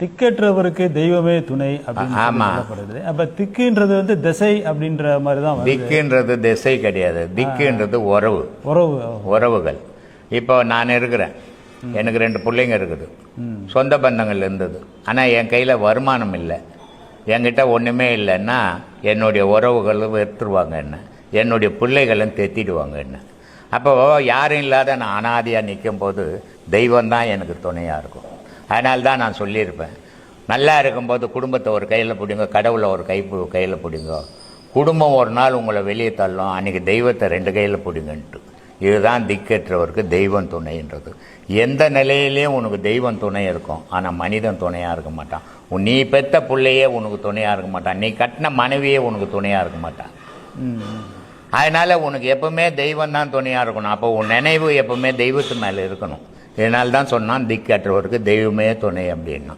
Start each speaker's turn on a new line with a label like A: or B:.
A: திக்கற்றவருக்கு தெய்வமே துணை அப்படின்னு அப்ப திக்குன்றது வந்து திசை அப்படின்ற மாதிரி தான்.
B: திக்குன்றது திசை கிடையாது. திக்குன்றது உறவு.
A: உறவு.
B: உறவுகள். இப்போ நான் இருக்கிறேன். எனக்கு ரெண்டு பிள்ளைங்க இருக்குது. சொந்த பந்தங்கள் இருந்தது. ஆனால் என் கையில் வருமானம் இல்லை. என்கிட்ட ஒன்றுமே இல்லைன்னா என்னுடைய உறவுகளும் வெறுத்துருவாங்க என்ன. என்னுடைய பிள்ளைகளும் தெத்திடுவாங்க என்ன. அப்போ யாரும் இல்லாத நான் அனாதியாக நிற்கும் போது தெய்வம் தான் எனக்கு துணையாக இருக்கும். அதனால தான் நான் சொல்லியிருப்பேன். நல்லா இருக்கும்போது குடும்பத்தை ஒரு கையில் பிடிங்க கடவுளை ஒரு கை கையில் பிடிங்க. குடும்பம் ஒரு நாள் உங்களை வெளியே தள்ளும் அன்றைக்கி தெய்வத்தை ரெண்டு கையில் பிடிங்கன்ட்டு. இதுதான் திக்கற்றவருக்கு தெய்வம் துணைன்றது. எந்த நிலையிலையும் உனக்கு தெய்வம் துணை இருக்கும். ஆனால் மனிதன் துணையாக இருக்க மாட்டான். உன் நீ பெத்த பிள்ளையே உனக்கு துணையாக இருக்க மாட்டான். நீ கட்டின மனைவியே உனக்கு துணையாக இருக்க மாட்டான். அதனால் உனக்கு எப்பவுமே தெய்வம் தான் துணையாக இருக்கணும். அப்போ உன் நினைவு எப்பவுமே தெய்வத்து மேலே இருக்கணும். இதனால் தான் சொன்னான் திக்கற்றவருக்கு தெய்வமே துணை அப்படின்னா.